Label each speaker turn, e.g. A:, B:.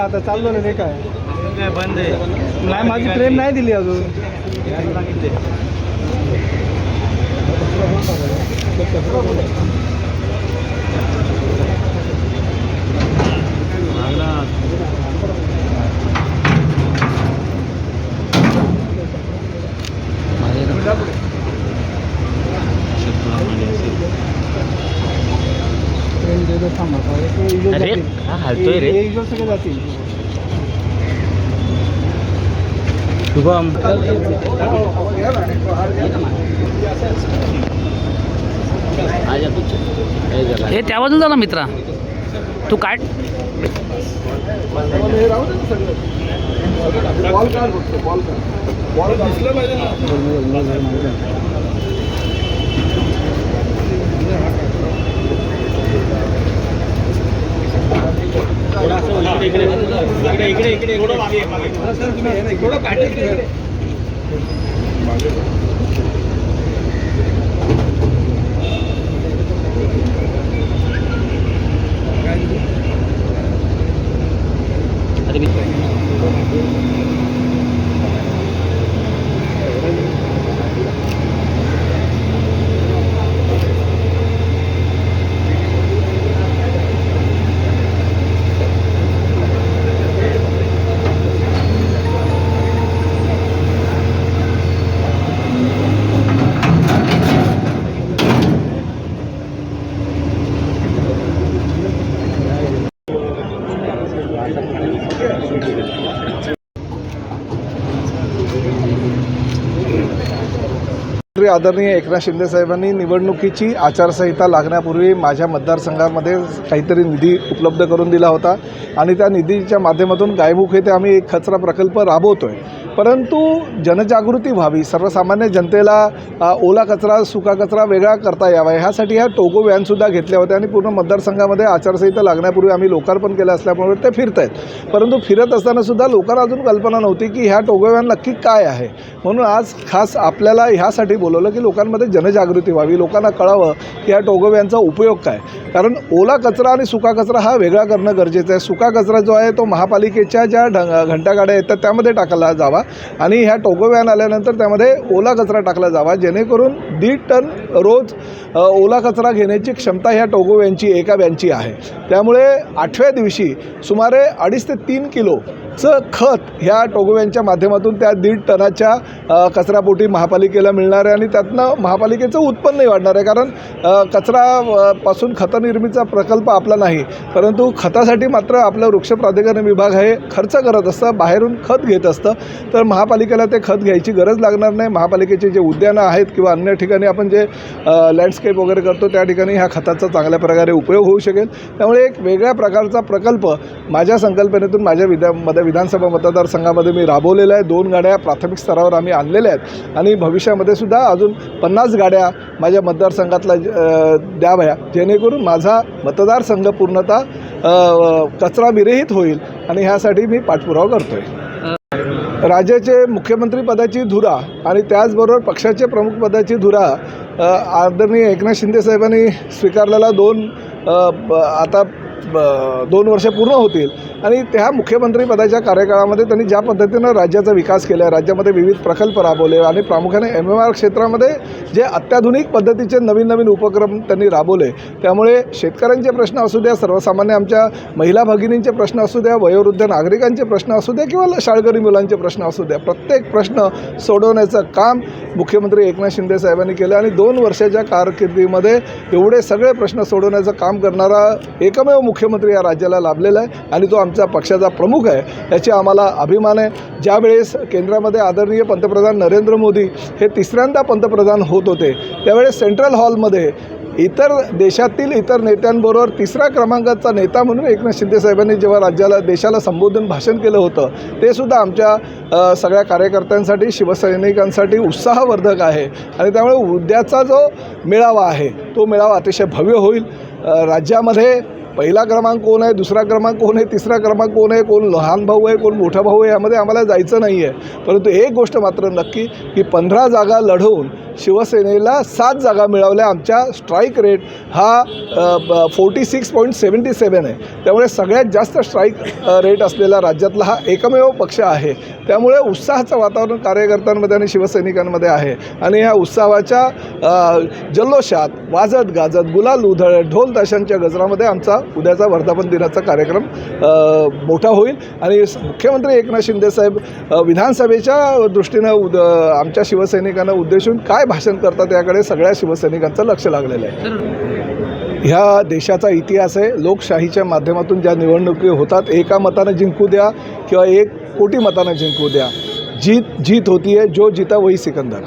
A: आता चाललो नाही काय?
B: बंद आहे
A: नाही माझी ट्रेन नाही दिली अजून. सांगितले
B: अरे,
A: जातील.
B: हा हलतोय रे.
A: इजो सगळे जातील.
B: शुभम.
C: हे त्या बाजूला ना मित्रा तू काढ
A: मुख्यमंत्री आदरणीय एकनाथ शिंदे साहेबांनी निवडणुकीची आचारसंहिता लागण्यापूर्वी माझ्या मतदारसंघामध्ये काहीतरी निधी उपलब्ध करून दिला होता. आणि त्या निधीच्या माध्यमातून गायमुख येथे आम्ही एक कचरा प्रकल्प राबवतो आहे परंतु जनजागृती व्हावी सर्वसामान्य जनतेला ओला कचरा सुका कचरा वेगळा करता यावा ह्यासाठी ह्या टोगो व्हॅनसुद्धा घेतल्या होत्या आणि पूर्ण मतदारसंघामध्ये आचारसंहिता लागण्यापूर्वी आम्ही लोकार्पण केलं असल्यामुळे ते फिरत आहेत परंतु फिरत असतानासुद्धा लोकांना अजून कल्पना नव्हती की ह्या टोगो व्हॅन नक्की काय आहे. म्हणून आज खास आपल्याला ह्यासाठी बोलवलं की लोकांमध्ये जनजागृती व्हावी लोकांना कळावं की या टोगो उपयोग काय. कारण ओला कचरा आणि सुका कचरा हा वेगळा करणं गरजेचं आहे. सुका कचरा जो आहे तो महापालिकेच्या ज्या ढ घंटागाड्या येतात त्यामध्ये टाकला जावा आणि ह्या टोगव्यान आल्यानंतर त्यामध्ये ओला कचरा टाकला जावा. जेणेकरून दीड टन रोज ओला कचरा घेण्याची क्षमता ह्या टोगोव्यांची एका व्यांची आहे. त्यामुळे आठव्या दिवशी सुमारे अडीच ते तीन किलोचं खत ह्या टोगव्यांच्या माध्यमातून त्या दीड टनाच्या कचरापोटी महापालिकेला मिळणार आहे आणि त्यातनं महापालिकेचं उत्पन्नही वाढणार आहे. कारण कचरा पासून खतनिर्मितीचा प्रकल्प आपला नाही. परंतु खतासाठी मात्र आपलं वृक्ष प्राधिकरण विभाग हे खर्च करत असतं बाहेरून खत घेत असतं. तर महापालिकेला ते खत घ्यायची गरज लागणार नाही. महापालिकेचे जे उद्यानं आहेत किंवा अन्य ठिकाणी आपण जे लँडस्केप वगैरे करतो त्या ठिकाणी ह्या खताचा चांगल्या प्रकारे उपयोग होऊ शकेल. त्यामुळे एक वेगळ्या प्रकारचा प्रकल्प माझ्या संकल्पनेतून माझ्या विधा मध्ये विधानसभा मतदारसंघामध्ये मी राबवलेला आहे. दोन गाड्या प्राथमिक स्तरावर आम्ही आणलेल्या आहेत. आणि भविष्यामध्ये सुद्धा अजून पन्नास गाड्या माझ्या मतदारसंघातला द्याव्या जेणेकरून माझा मतदारसंघ पूर्णतः कचरा विरहित होईल आणि ह्यासाठी मी पाठपुरावा करतो आहे राज्याचे मुख्यमंत्रीपदाची धुरा आणि त्याचबरोबर पक्षाचे प्रमुख पदाची धुरा आदरणीय एकनाथ शिंदे साहेबांनी स्वीकारलेला दोन आता दोन वर्ष पूर्ण होतील. आणि त्या मुख्यमंत्रीपदाच्या कार्यकाळामध्ये त्यांनी ज्या पद्धतीनं राज्याचा विकास केला आहे राज्यामध्ये विविध प्रकल्प राबवले आणि प्रामुख्याने एम एम आर क्षेत्रामध्ये जे अत्याधुनिक पद्धतीचे नवीन नवीन उपक्रम त्यांनी राबवले त्यामुळे शेतकऱ्यांचे प्रश्न असू द्या सर्वसामान्य आमच्या महिला भगिनींचे प्रश्न असू द्या वयोवृद्ध नागरिकांचे प्रश्न असू द्या किंवा शाळकरी मुलांचे प्रश्न असू द्या प्रत्येक प्रश्न सोडवण्याचं काम मुख्यमंत्री एकनाथ शिंदे साहेबांनी केलं आणि दोन वर्षाच्या कारकिर्दीमध्ये एवढे सगळे प्रश्न सोडवण्याचं काम करणारा एकमेव मुख्यमंत्री या राज्याला लाभलेला आहे आणि तो आमचा पक्षाचा प्रमुख आहे याची आम्हाला अभिमान आहे. ज्यावेळेस केंद्रामध्ये आदरणीय पंतप्रधान नरेंद्र मोदी हे तिसऱ्यांदा पंतप्रधान होत होते त्यावेळेस सेंट्रल हॉलमध्ये इतर देशातील इतर नेत्यांबरोबर तिसऱ्या क्रमांकाचा नेता म्हणून एकनाथ शिंदे साहेबांनी जेव्हा राज्याला देशाला संबोधून भाषण केलं होतं ते सुद्धा आमच्या सगळ्या कार्यकर्त्यांसाठी शिवसैनिकांसाठी उत्साहवर्धक आहे. आणि त्यामुळे उद्याचा जो मेळावा आहे तो मेळावा अतिशय भव्य होईल. राज्यामध्ये पहिला क्रमांक कोण आहे दुसरा क्रमांक कोण आहे तिसरा क्रमांक कोण आहे कोण लहान भाऊ आहे कोण मोठा भाऊ आहे यामध्ये आम्हाला जायचं नाही आहे परंतु एक गोष्ट मात्र नक्की की पंधरा जागा लढवून शिवसेनेला सात जागा मिळवल्या आमच्या स्ट्राईक रेट हा forty six point seventy seven आहे. त्यामुळे सगळ्यात जास्त स्ट्राईक रेट असलेला राज्यातला हा एकमेव पक्ष आहे. त्यामुळे उत्साहाचं वातावरण कार्यकर्त्यांमध्ये आणि शिवसैनिकांमध्ये आहे. आणि ह्या उत्सवाच्या जल्लोषात वाजत गाजत गुलाल उधळत ढोल ताशांच्या गजरामध्ये आमचा उद्याचा वर्धापन दिनाचा कार्यक्रम मोठा होईल. आणि मुख्यमंत्री एकनाथ शिंदेसाहेब विधानसभेच्या दृष्टीनं उद आमच्या शिवसैनिकांना उद्देशून काय भाषण करतात याकडे सगळ्या शिवसैनिकांचं लक्ष लागलेलं आहे. ह्या देशाचा इतिहास आहे. लोकशाहीच्या माध्यमातून ज्या निवडणुकी होतात एका मतानं जिंकू द्या किंवा एक कोटी मतानं जिंकू द्या. जीत जीत होती है जो जीता वही सिकंदर.